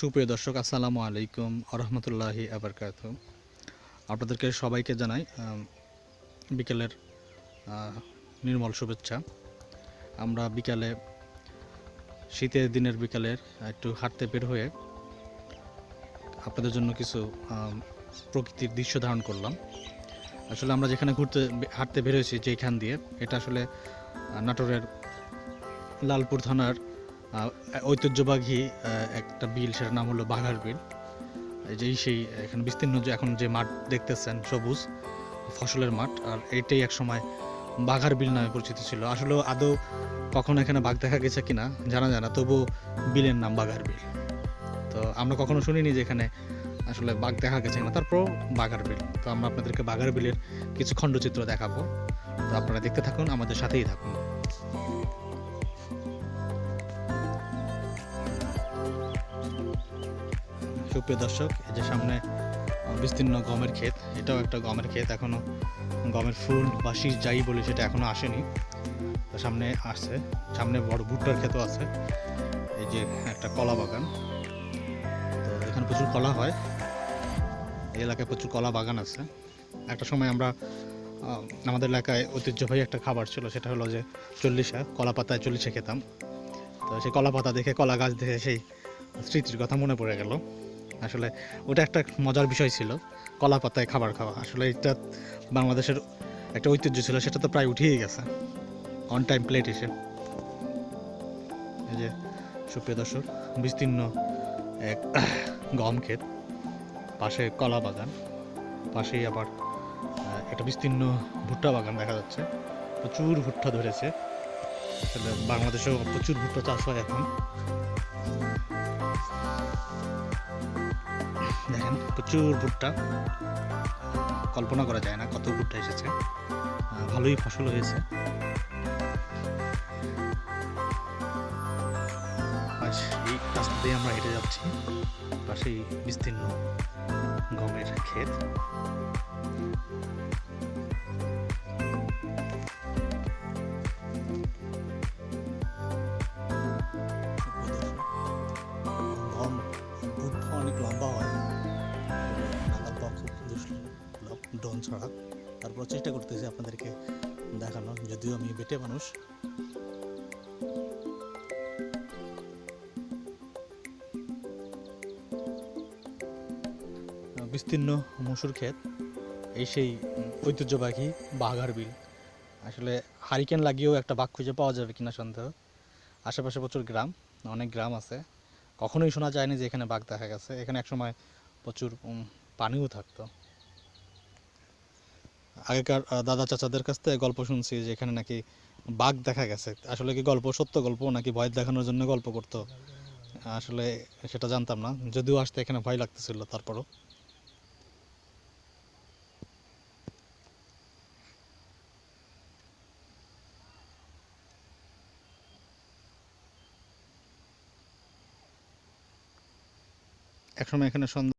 সুপ্রিয় দর্শক, আসসালামু আলাইকুম আরহামতুল্লাহি আবরকাত আপনাদেরকে সবাইকে জানাই বিকেলের নির্মল শুভেচ্ছা। আমরা বিকালে, শীতের দিনের বিকালের একটু হাঁটতে বের হয়ে আপনাদের জন্য কিছু প্রকৃতির দৃশ্য ধারণ করলাম। আসলে আমরা যেখানে ঘুরতে, হাঁটতে বের হয়েছি যেখান দিয়ে, এটা আসলে নাটোরের লালপুর থানার ঐতিহ্যবাহী একটা বিল, সেটার নাম হলো বাঘার বিল। এই যে সেই, এখানে বিস্তীর্ণ যে এখন যে মাঠ দেখতেছেন, সবুজ, ফসলের মাঠ, আর এইটাই এক সময় বাঘার বিল নামে পরিচিত ছিল। আসলে আদৌ কখনো এখানে বাঘ দেখা গেছে কিনা, জানা যায় না তবু বিলের নাম বাঘার বিল। তো আমরা কখনো শুনিনি যে এখানে আসলে বাঘ দেখা গেছে কিনা, তারপরও বাঘার বিল। তো আমরা আপনাদেরকে বাঘার বিলের কিছু খণ্ডচিত্র দেখাবো। তো আপনারা দেখতে থাকুন, আমাদের সাথেই থাকুন। সুপ্রিয় দর্শক, এই যে সামনে বিস্তীর্ণ গমের ক্ষেত, এটাও একটা গমের ক্ষেত এখনও গমের ফুল বা শীষ যাই বলি সেটা এখনও আসেনি। তো সামনে আসছে, সামনে বড় ভুট্টার ক্ষেতও আছে, এই যে একটা কলা বাগান। তো এখানে প্রচুর কলা হয়, এই এলাকায় প্রচুর কলা বাগান আছে। একটা সময় আমরা আমাদের এলাকায় ঐতিহ্যবাহী একটা খাবার ছিল, সেটা হলো যে চল্লিশা, কলা পাতায় চল্লিশে খেতাম। তো সেই কলা পাতা দেখে কলা গাছ দেখে সেই স্মৃতির কথা মনে পড়ে গেল। আসলে ওটা একটা মজার বিষয় ছিল। কলা পাতায় খাবার খাওয়া। আসলে এটা বাংলাদেশের একটা ঐতিহ্য ছিল, সেটা তো প্রায় উঠেই গেছে। অন টাইম প্লেট এসে। এই যে সুপ্রিয় দর্শক, বিস্তীর্ণ এক গম ক্ষেত, পাশে কলা বাগান, পাশেই আবার একটা বিস্তীর্ণ ভুট্টা বাগান দেখা যাচ্ছে। প্রচুর ভুট্টা ধরেছে। আসলে বাংলাদেশেও প্রচুর ভুট্টা চাষ হয় এখন। দেখেন, প্রচুর ভুট্টা। কল্পনা করা যায় না কত ভুট্টা এসেছে। ভালোই ফসল হয়েছে। এই রাস্তা দিয়ে আমরা হেঁটে যাচ্ছি। পাশেই বিস্তীর্ণ গমের ক্ষেত। ডন ছাড়া। তারপর চেষ্টা করতেছি আপনাদেরকে দেখানো যদিও আমি বেটে মানুষ। বিস্তীর্ণ মসুর ক্ষেত, এই সেই ঐতিহ্যবাহী বাঘার বিল। আসলে হারিকেন লাগিয়েও একটা বাঘ খুঁজে পাওয়া যাবে কিনা সন্দেহ। আশেপাশে প্রচুর গ্রাম, অনেক গ্রাম আছে। কখনোই শোনা যায়নি যে এখানে বাঘ দেখা গেছে। এখানে একসময় প্রচুর পানিও থাকতো। আগেকার দাদা চাচাদের কাছ থেকে গল্প শুনছি যে এখানে নাকি বাঘ দেখা গেছে। আসলে কি গল্প, সত্য গল্প নাকি ভয় দেখানোর জন্য গল্প করতো? আসলে সেটা জানতাম না, যদিও আসতে এখানে ভয় লাগতেছিল তারপরও। একসময় এখানে সন্ধ্যা